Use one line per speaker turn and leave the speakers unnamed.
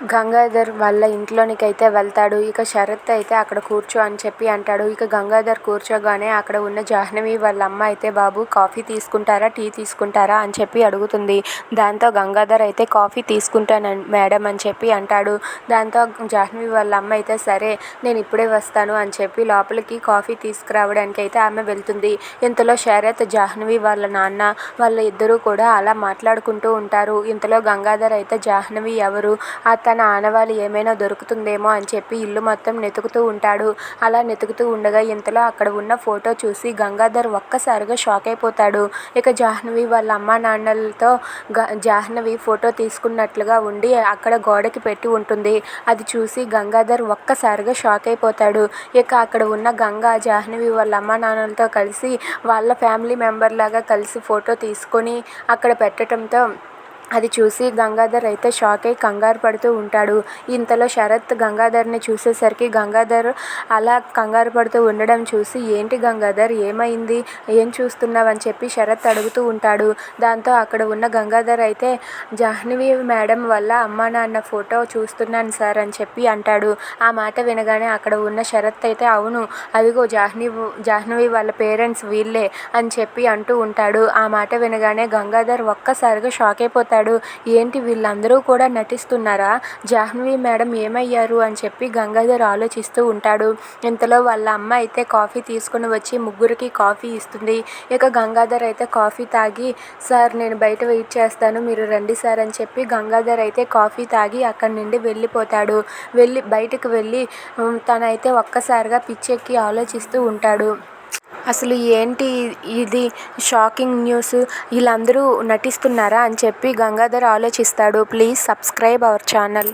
గంగాధర్ వాళ్ళ ఇంట్లోనికైతే వెళ్తాడు. ఇక శరత్ అయితే అక్కడ కూర్చో అని చెప్పి అంటాడు. ఇక గంగాధర్ కూర్చోగానే అక్కడ ఉన్న జాహ్నవి వాళ్ళ అమ్మ అయితే బాబు కాఫీ తీసుకుంటారా? టీ తీసుకుంటారా? అని చెప్పి అడుగుతుంది. దాంతో గంగాధర్ అయితే కాఫీ తీసుకుంటాను మేడం అని చెప్పి అంటాడు. దాంతో జాహ్నవి వాళ్ళ అమ్మ అయితే సరే నేను ఇప్పుడే వస్తాను అని చెప్పి లోపలికి కాఫీ తీసుకురావడానికి అయితే ఆమె వెళ్తుంది. ఇంతలో శరత్ జాహ్నవి వాళ్ళ నాన్న వాళ్ళ ఇద్దరూ కూడా అలా మాట్లాడుకుంటూ ఉంటారు. ఇంతలో గంగాధర్ అయితే జాహ్నవి ఎవరు? ఆ తన ఆనవాలు ఏమైనా దొరుకుతుందేమో అని చెప్పి ఇల్లు మొత్తం వెతుకుతూ ఉంటాడు. అలా వెతుకుతూ ఉండగా ఇంతలో అక్కడ ఉన్న ఫోటో చూసి గంగాధర్ ఒక్కసారిగా షాక్ అయిపోతాడు. ఇక జాహ్నవి వాళ్ళ అమ్మా నాన్నలతో గ జాహ్నవి ఫోటో తీసుకున్నట్లుగా ఉండి అక్కడ గోడకి పెట్టి ఉంటుంది. అది చూసి గంగాధర్ ఒక్కసారిగా షాక్ అయిపోతాడు. ఇక అక్కడ ఉన్న గంగా జాహ్నవి వాళ్ళ అమ్మా నాన్నలతో కలిసి వాళ్ళ ఫ్యామిలీ మెంబర్ లాగా కలిసి ఫోటో తీసుకొని అక్కడ పెట్టడంతో అది చూసి గంగాధర్ అయితే షాక్ అయి కంగారు పడుతూ ఉంటాడు. ఇంతలో శరత్ గంగాధర్ని చూసేసరికి గంగాధర్ అలా కంగారు పడుతూ ఉండడం చూసి ఏంటి గంగాధర్ ఏమైంది? ఏం చూస్తున్నావు అని చెప్పి శరత్ అడుగుతూ ఉంటాడు. దాంతో అక్కడ ఉన్న గంగాధర్ అయితే జాహ్నవి మేడం వల్ల అమ్మా నాన్న ఫోటో చూస్తున్నాను సార్ అని చెప్పి అంటాడు. ఆ మాట వినగానే అక్కడ ఉన్న శరత్ అయితే అవును అదిగో జాహ్నవి జాహ్నవి వాళ్ళ పేరెంట్స్ వీళ్ళే అని చెప్పి అంటూ ఉంటాడు. ఆ మాట వినగానే గంగాధర్ ఒక్కసారిగా షాక్ అయిపోతాడు. ఏంటి వీళ్ళందరూ కూడా నటిస్తున్నారా? జాహ్నవి మేడం ఏమయ్యారు? అని చెప్పి గంగాధర్ ఆలోచిస్తూ ఉంటాడు. ఇంతలో వాళ్ళ అమ్మ అయితే కాఫీ తీసుకుని వచ్చి ముగ్గురికి కాఫీ ఇస్తుంది. ఇక గంగాధర్ అయితే కాఫీ తాగి సార్ నేను బయట వెయిట్ చేస్తాను మీరు రండి సార్ అని చెప్పి గంగాధర్ అయితే కాఫీ తాగి అక్కడి నుండి వెళ్ళిపోతాడు. వెళ్ళి బయటకు వెళ్ళి తనైతే ఒక్కసారిగా పిచ్చెక్కి ఆలోచిస్తూ ఉంటాడు. అసలు ఏంటి ఇది షాకింగ్ న్యూస్? వీళ్ళందరూ నటిస్తున్నారా అని చెప్పి గంగాధర్ ఆలోచిస్తాడు. Please subscribe our channel.